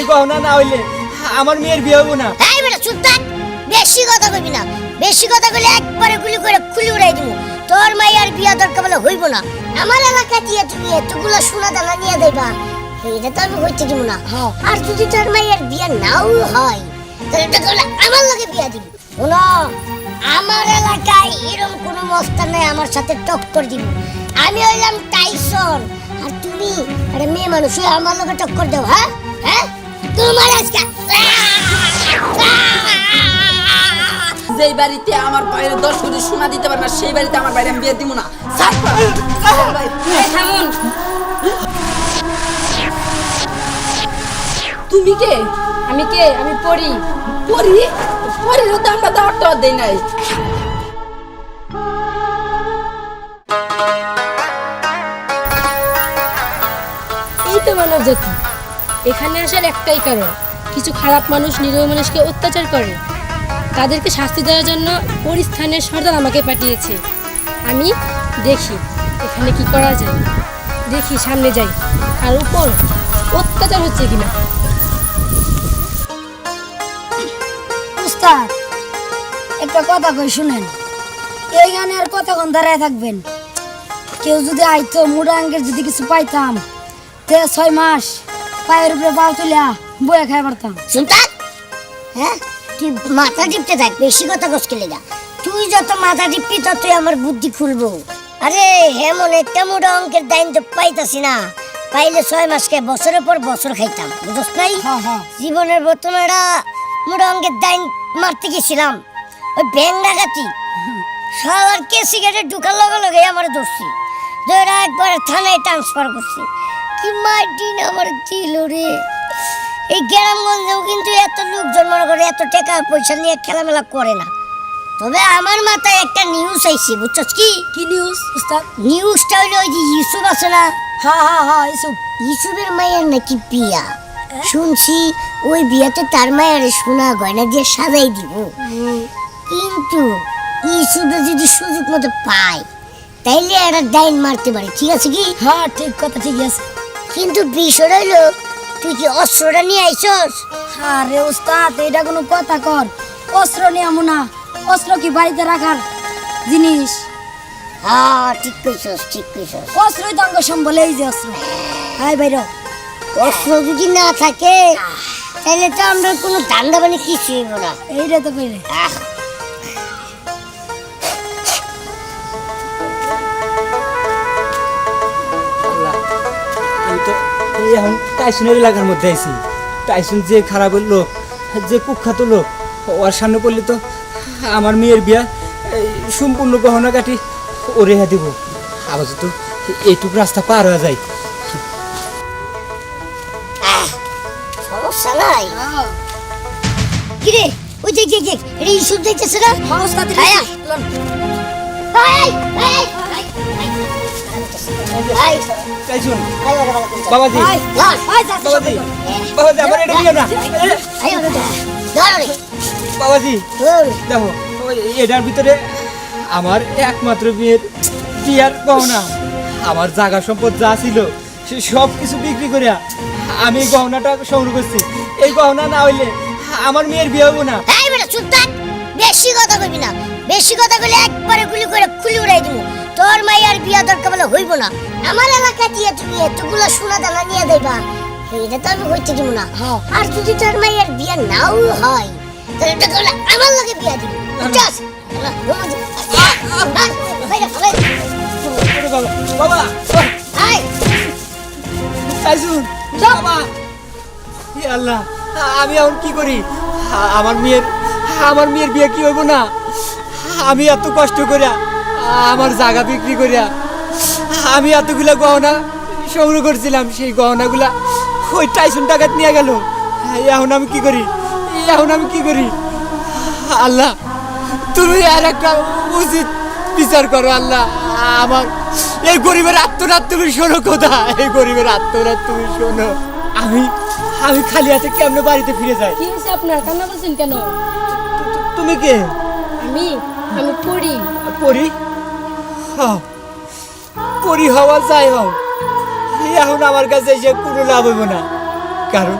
এই গহনা না হইলে আমার মেয়ের বিয়ে হব না। এই বেটা চুপ থাক। বেশি কথা কইবি না। বেশি কথা কইলে একবারে গুলি করে খুলি উড়াই দিব। তোর মাইয়ার বিয়া দরকার বলে হইব না। আমার এলাকা দিয়ে তুমি এতগুলো সোনা দানা নিয়ে দেবা এটা তো আমি হইতে দিব না। আর যদি তোর মাইয়ার বিয়া নাও হয় তাহলে এটা করলে আমার লগে বিয়া দিবি। শোনো আমার এলাকায় এরকম কোনো মস্তান নাই আমার সাথে টক্কর দিব। আমি হইলাম টাইসন। আর তুমি আরে মেয়ে মানুষ হয়ে আমার লগে টক্কর দাও হ্যাঁ? হ্যাঁ? তোমার আজকে যেই বাড়িতে আমার বাইরে দশ কোটি সোনা দিতে পারে না সেই বাড়িতে আমার বাইরে আমি বিয়ে দিব না। তুমি কে? আমি কে? আমি পড়ি পরি? পরিরও তো আমরা দাওয়ার টাওয়ার দেই নাই। এই তো মানব জাতি এখানে আসার একটাই কারণ, কিছু খারাপ মানুষ, নিরীহ মানুষকে অত্যাচার করে। তাদেরকে শাস্তি দেওয়ার জন্য পরিস্থানের সর্দার আমাকে পাঠিয়েছে। আমি দেখি, এখানে কি করা যায়। দেখি, সামনে যাই আর উপর অত্যাচার হচ্ছে কিনা। একটা কথা কই শুনেন। এই গানে আর কতক্ষণ দাঁড়ায় থাকবেন? কেউ যদি আইতো মুড়া আঙ্গের যদি কিছু পাইতাম, তে ছয় মাস পায়ের উপরে পাও তুলিয়া বয়ে খাই পারতাম শুনতাম হ্যাঁ? তুই মাথা টিপতে থাক বেশি কথা কসকে যা তুই যত মাথা টিপবি ততই আমার বুদ্ধি খুলবো। আরে হেমন একটা মোটা অঙ্কের দাইন তো পাইতাছি না। পাইলে ছয় মাসকে বছরের পর বছর খাইতাম বুঝছ নাই? হ্যাঁ, হ্যাঁ। জীবনের বর্তমানটা মোটা অঙ্কের দাইন মারতে গেছিলাম। ওই ব্যাং ডাকাতি সবার কে সিগারেট ঢুকার লগে লগে আমার ধরছি। ধরে একবার থানায় ট্রান্সফার করছি। কি আমার দিল রে? এই গ্রামগঞ্জেও কিন্তু এত লোকজন মনে করে এত টাকা পয়সা নিয়ে খেলামেলা করে না। তবে আমার মাথায় একটা নিউজ আইছে বুঝছস কি? কি নিউজ উস্তাদ? নিউজটা ওই যে ইউসুফ আছে না? হ্যাঁ হ্যাঁ হ্যাঁ এসব ইউসুফের মায়ের নাকি বিয়া? শুনছি ওই বিয়াতে তার মায়ের সোনা গয়না দিয়ে সাজাই দিব। কিন্তু ইউসুফে যদি সুযোগ মতো পায় তাইলে একটা ডাইন মারতে পারে ঠিক আছে কি? হ্যাঁ ঠিক কথা ঠিক আছে। কিন্তু বিষয়টা হইল তুই কি অস্ত্রটা নিয়ে আইছস? হ্যাঁ রে উস্তাদ এটা কোনো কথা কর। অস্ত্র নিয়ে আমু না। অস্ত্র কি বাড়িতে রাখার জিনিস? হ্যাঁ ঠিক কইছস ঠিক কইছস। অস্ত্রই তো অঙ্গ সম্বল এই যে অস্ত্র। হাই বাইর অস্ত্র যদি না থাকে তাহলে তো আমরা কোনো ধান্দা মানে কিছু না। এইটা তো কইলে। আহ, এখন টাইসনের এলাকার মধ্যে আছি টাইসন যে খারাপ লোক যে কুখ্যাত লোক ওর সামনে পড়লে তো আমার মেয়ের বিয়া সম্পূর্ণ গহনা কাটি ও রেহা দিব। আবার তো এইটুকু রাস্তা পার হয়ে যায়। আহ, সমস্যা নাই। কিরে ওই যে যে যে এটা ইস্যুর দেখতেছে না হ্যাঁ বাবাজি। বাবাজি। বাবাজি আমার এটা দিও না আয়, ওরে ধর, ধর ওরে, বাবাজি দেখো এটার ভিতরে আমার একমাত্র বিয়ের বিয়ার গহনা। আমার জাগা সম্পদ যা ছিল সে সব কিছু বিক্রি করিয়া আমি এই গহনাটা সংগ্রহ করছি। এই গহনা না হইলে আমার মেয়ের বিয়ে হব না। এই বেটা চুপ থাক। বেশি কথা কইবি না। বেশি কথা কইলে একবারে গুলি করে খুলি উড়াই দিব। তোর মাইয়ার বিয়া দরকার বলে হইব না। আমার এলাকা দিয়ে তুমি এতগুলো সোনা দানা নিয়ে দেবা এটা তো আমি হইতে দিব না। আর যদি তোর মাইয়ার বিয়া নাও হয় তাহলে এটা করলে আমার লগে বিয়া দিবি। বুঝছস। বাবা বাবা। হে আল্লাহ আমি এখন কি করি? আমার মেয়ের আমার মেয়ের বিয়ে কি হইব না? আমি এত কষ্ট করিয়া আমার জায়গা বিক্রি করিয়া আমি এতগুলা গহনা সংগ্রহ করছিলাম সেই গহনাগুলা ওই টাইসুন টাকাত নিয়ে গেল। এখন আমি কি করি? এখন আমি কি করি? আল্লাহ তুমি আর একটা উচিত বিচার করো আল্লাহ আমার এই গরিবের আত্মনাথ তুমি শোনো কোথা এই গরিবের আত্মনাথ তুমি শোনো। আমি আমি খালি হাতে কেমনে বাড়িতে ফিরে যাই? কি হয়েছে আপনার? কান্না করছেন কেন? তুমি কে? আমি আমি পড়ি। পরি হ্যাঁ পরি হওয়া যাই হও এখন আমার কাছে এসে কোনো লাভ হইব না। কারণ,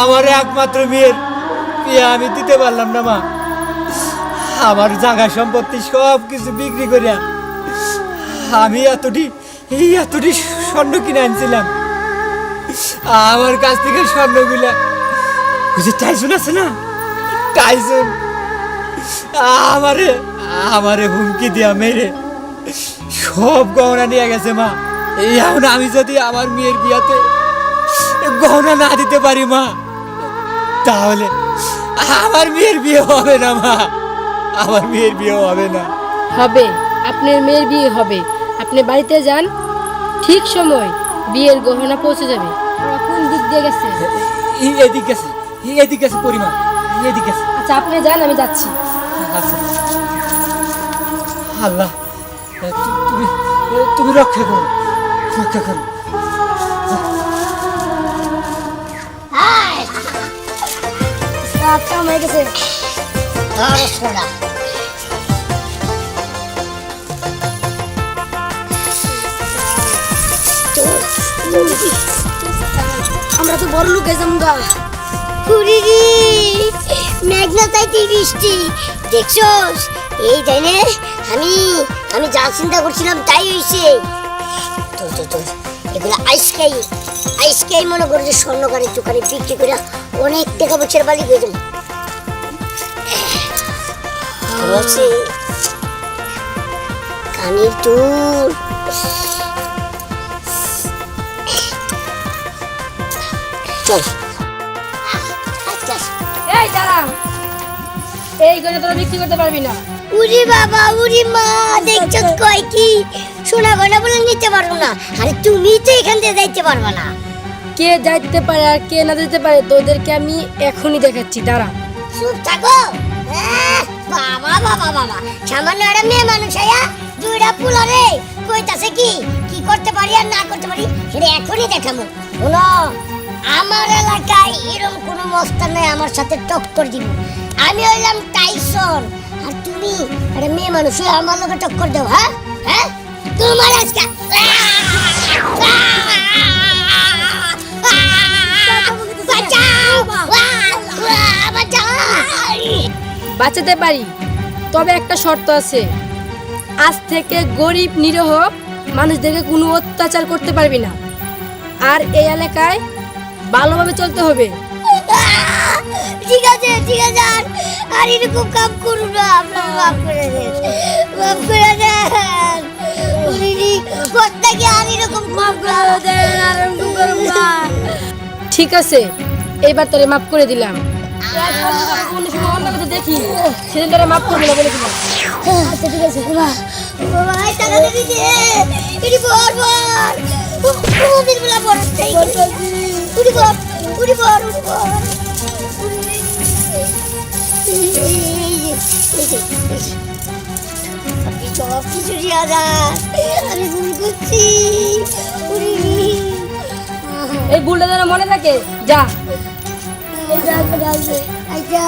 আমার একমাত্র মেয়ের বিয়ে আমি দিতে পারলাম না, মা। আমার জায়গা সম্পত্তি সব কিছু বিক্রি করিয়া আমি এতটি এই এতটি স্বর্ণ কিনে আনছিলাম। আমার কাছ থেকে স্বর্ণগুলা যে টাইসন আছে না? টাইসন। আমারে আমারে হুমকি দিয়া মেরে। সব গহনা নিয়ে গেছে মা। এখন আমি যদি আমার মেয়ের বিয়াতে গহনা না দিতে পারি মা তাহলে আমার মেয়ের বিয়ে হবে না মা। আমার মেয়ের বিয়ে হবে না। হবে। আপনার মেয়ের বিয়ে হবে। আপনি বাড়িতে যান ঠিক সময় বিয়ের গহনা পৌঁছে যাবে। কোন দিক দিয়ে গেছে। এদিক গেছে এদিক গেছে পরিমাণ এদিক গেছে আচ্ছা আপনি যান আমি যাচ্ছি। আচ্ছা। আল্লাহ তুমি তুমি রক্ষা করো রক্ষা করো। আমরা তো বড় লোক গেছিলাম গা। মেঘনা তাইতে বৃষ্টি দেখছস? এই জানে আমি আমি যা চিন্তা করছিলাম তাই হইছে। তো তো তো এগুলো আইসকাই আইসকাই মনে করে যে স্বর্ণকারের দোকানে বিক্রি করে অনেক টাকা বছর বালি যাবে। বলছে কানের দুল। এই দাঁড়া। এই গয়না তোরা বিক্রি করতে পারবি না। উরি বাবা উরি মা দেখছ কয় কি? সোনা গয়না বলে নিতে পারব না। আরে তুমি তো এখান থেকে যাইতে পারবে না। কে যাইতে পারে আর কে না যেতে পারে তোদেরকে আমি এখনই দেখাচ্ছি দাঁড়া। চুপ থাকো। বাবা বাবা বাবা। সামান্য একটা মেয়ে মানুষ আয়া দুইটা পুলারে কইতাছে কি? কি করতে পারি আর না করতে পারি সেটা এখনই দেখাবো। শোনো আমার এলাকায় এরকম কোনো মস্তান নাই আমার সাথে টক্কর দিব। আমি হইলাম টাইসন। আর তুমি একটা মেয়ে মানুষ হয়ে আমার লোকে টক্কর দেও হ্যাঁ? হ্যাঁ? তোমার আজকে বাঁচাতে পারি তবে একটা শর্ত আছে। আজ থেকে গরিব নিরহ মানুষদেরকে কোনো অত্যাচার করতে পারবি না। আর এই এলাকায় ভালোভাবে চলতে হবে। ঠিক আছে ঠিক আছে আর এরকম কাম করুন না আপনার মাফ করে দেন মাফ করে দেন। উনি প্রত্যেকে আর এরকম মাফ করে দেন আর এরকম করুন না। ঠিক আছে এইবার তোরে মাফ করে দিলাম। দেখি সেদিন তোরে মাফ করব না বলে দিলাম আচ্ছা ঠিক আছে বাবা বাবা এই টাকা দিবি যে এটি বলা বর উড়ি বর উড়ি বর। উড়ি সব কিছু আমি ভুল করছি। এই ভুলটা যেন মনে থাকে যা। আচ্ছা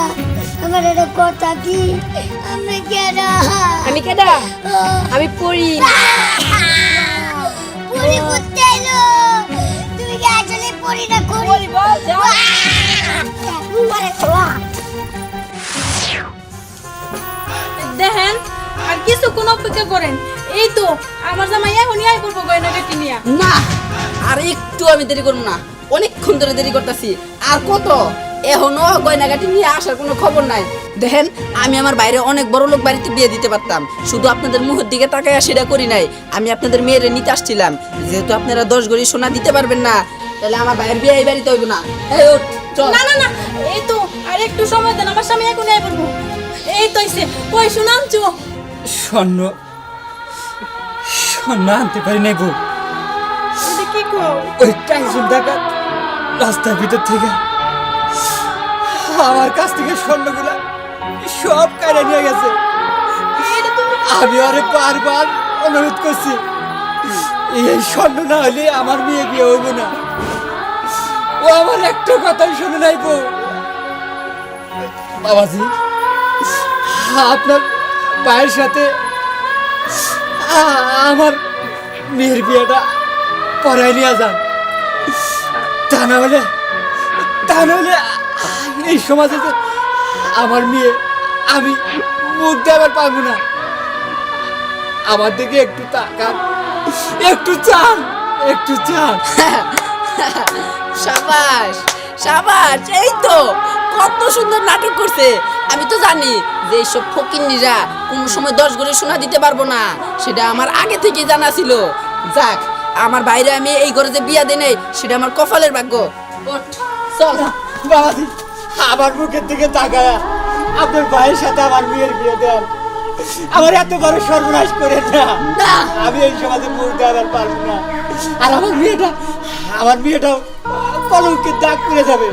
আমার একটা কথা কি? আমরা কেন আমি কেডা? আমি পড়ি। অপেক্ষা করেন? এই তো আমার জামাই এখনই আই করব গয়নাগাটি নিয়ে না আর একটু আমি দেরি করব না। অনেকক্ষণ ধরে দেরি করতেছি। আর কত? এখনও গয়নাগাটি নিয়ে আসার কোনো খবর নাই। দেখেন আমি আমার বাইরে অনেক বড় লোক বাড়িতে বিয়ে দিতে পারতাম। শুধু আপনাদের মুখের দিকে তাকায় সেটা করি নাই। আমি আপনাদের মেয়েরে নিতে আসছিলাম। যেহেতু আপনারা দশ গড়ি সোনা দিতে পারবেন না তাহলে আমার বাইরের বিয়ে এই বাড়িতে হইব না। এই চল। না না না এই তো আর একটু সময় দেন আমার স্বামী করব। এই তো কই শুনাম চো স্বর্ণ স্বর্ণ আনতে পারি নাই বউ ওই টাইসন ডাকাত রাস্তার ভিতর থেকে আমার কাছ থেকে স্বর্ণগুলা সব কারে নিয়ে গেছে। আমি আরে বারবার অনুরোধ করছি এই স্বর্ণ না হলে আমার মেয়ে বিয়ে হইব না। ও আমার একটা কথাই শুনে নাই বউ বাবাজি আপনার পায়ের সাথে আমার মেয়ের বিয়েটা পড়াই নিয়ে যান। তা না হলে তাহলে এই সমাজে তো আমার মেয়ে, আমি মুখ দেওয়ার পারব না। আমার দিকে একটু তাকান, একটু চান একটু চান। সাবাস সাবাস, এই তো। কত সুন্দর নাটক করছে। আমি তো জানি যে এইসব ফকিন্নিরা কোন সময় দশ গড়ে শোনা দিতে পারব না। সেটা আমার আগে থেকে জানা ছিল। যাক আমার বাইরে আমি এই ঘরে যে বিয়া দেই নাই সেটা আমার কপালের ভাগ্য। চল। বাবাজি আমার মুখের দিকে তাকায় আপনার ভাইয়ের সাথে আমার মেয়ের বিয়ে দেন। আমার এত বড় সর্বনাশ করে না। আমি এই সমাজে মুখ দেওয়ার পারব না। আর আমার মেয়েটা আমার মেয়েটাও কলঙ্কের দাগ করে যাবে।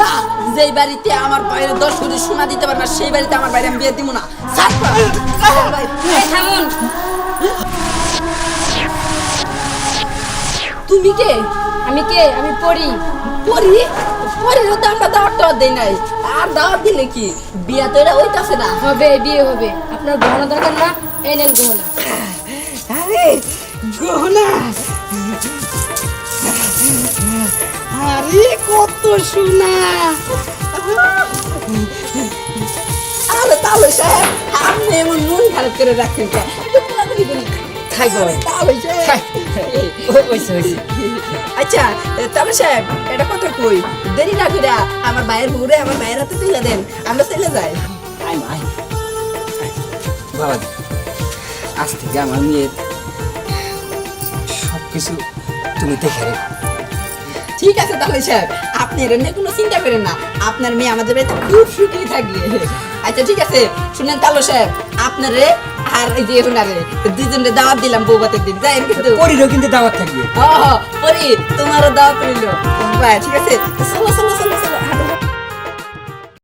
না যেই বাড়িতে আমার বাইরে দশ গড়ে শোনা দিতে পারবে না সেই বাড়িতে আমার বাইরে আমি বিয়ে দিব না। তুমি কে? আমি কে? আমি পড়ি পরি? পরির তো আমরা দাওয়াত টাওয়াত দেই নাই। আর দাওয়াত দিলে কি? বিয়া তো এটা ওইতাছে না। হবে বিয়ে হবে। আপনার গহনা দরকার না এই নেন গহনা। আরে গহনা? আরে কত সোনা। আরে তাহলে সাহেব আপনি এমন মন খারাপ করে খাই গো। তাহলে আচ্ছা তবে সাহেব এটা কই? দেরি না করে আমার ভাইয়ের বউরে আমার ভাইয়ের হাতে তুলে দেন। আমরা চলে যাই। আয় মা, আয়। আয়। আজ থেকে আমার মেয়ের সব কিছু তুমি দেখে রেখো। ঠিক আছে তাহলে সাহেব আপনি এটা নিয়ে কোনো চিন্তা করেন না। আপনার মেয়ে আমাদের বাড়িতে খুব সুখী থাকবে। আচ্ছা ঠিক আছে। শুনেন তাহলে সাহেব আপনার আর এই যে শুনারে দুজনে দাওয়াত দিলাম বৌবাতের দিন যাই কিন্তু? পরিরও কিন্তু দাওয়াত থাকবে। ও পরি তোমারও দাওয়াত রইল। ঠিক আছে। চলো চলো।